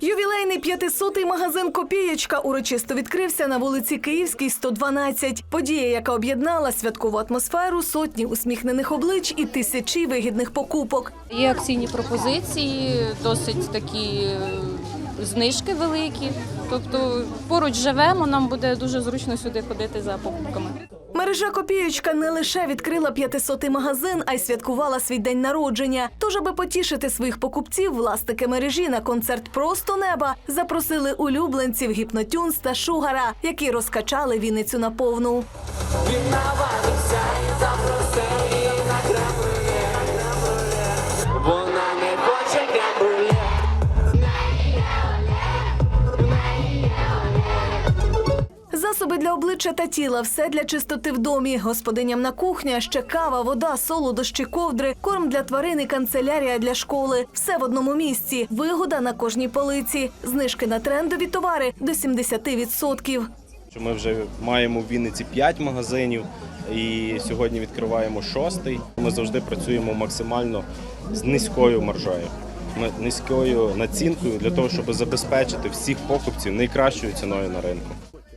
Ювілейний 500-й магазин Копієчка урочисто відкрився на вулиці Київській, 112. Подія, яка об'єднала святкову атмосферу, сотні усміхнених облич і тисячі вигідних покупок. Є акційні пропозиції, досить такі е, знижки великі. Тобто поруч живемо, нам буде дуже зручно сюди ходити за покупками. Мережа Копієчка не лише відкрила 500-й магазин, а й святкувала свій день народження. Тож, аби потішити своїх покупців, власники мережі на концерт Просто неба запросили улюбленців Гіпнотюнс та Шугара, які розкачали Вінницю на повну. Вона Засоби для обличчя та тіла, все для чистоти в домі. Господиням на кухні, а ще кава, вода, солодощі, ковдри, корм для тварин і канцелярія для школи. Все в одному місці. Вигода на кожній полиці. Знижки на трендові товари до 70%. Ми вже маємо в Вінниці 5 магазинів і сьогодні відкриваємо шостий. Ми завжди працюємо максимально з низькою маржею, низькою націнкою для того, щоб забезпечити всіх покупців найкращою ціною на ринку.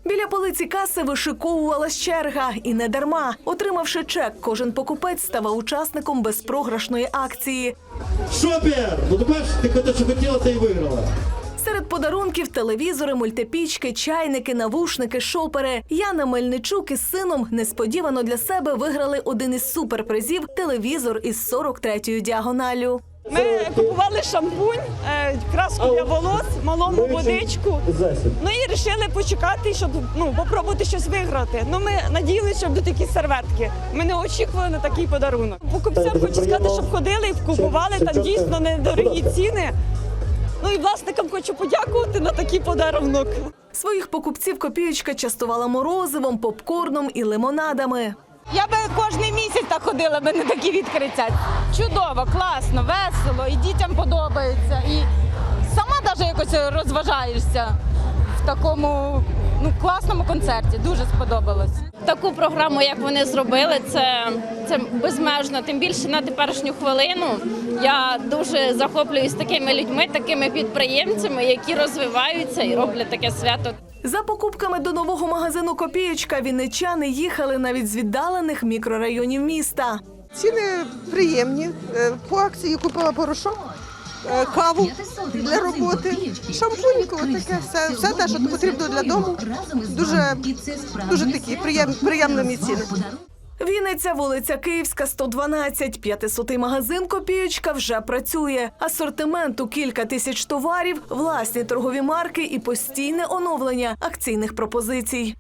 Біля полиці каси вишиковувалась черга, і не дарма. Отримавши чек, кожен покупець ставав учасником безпрограшної акції. Шопер! Ну тепер ти те, що хотіла, ти і виграла. Серед подарунків телевізори, мультипічки, чайники, навушники, шопери. Яна Мельничук із сином несподівано для себе виграли один із суперпризів телевізор із 43-ю діагоналлю. Ми купували шампунь, е, краску для волос, малому водичку. Ну і вирішили почекати, щоб ну попробувати щось виграти. Ну ми надіялися, що будуть якісь серветки. Ми не очікували на такий подарунок. Покупцям хочу сказати, щоб ходили і купували там дійсно недорогі ціни. Ну і власникам хочу подякувати на такий подарунок. Своїх покупців копієчка частувала морозивом, попкорном і лимонадами. Я би кожен місяць так ходила, би не такі відкриття. Чудово, класно, весело, і дітям подобається. І сама навіть якось розважаєшся в такому ну, класному концерті. Дуже сподобалось. Таку програму, як вони зробили, це, це безмежно. Тим більше на теперішню хвилину я дуже захоплююсь такими людьми, такими підприємцями, які розвиваються і роблять таке свято. За покупками до нового магазину Копієчка вінничани їхали навіть з віддалених мікрорайонів міста. Ціни приємні. Е, По акції купила порошок, е, каву для роботи, шампуньку, таке все, все те, що потрібно для дому. Дуже, дуже такі приєм, приємні ціни. Вінниця, вулиця Київська, 112. 500-й магазин Копієчка вже працює. Асортимент у кілька тисяч товарів, власні торгові марки і постійне оновлення акційних пропозицій.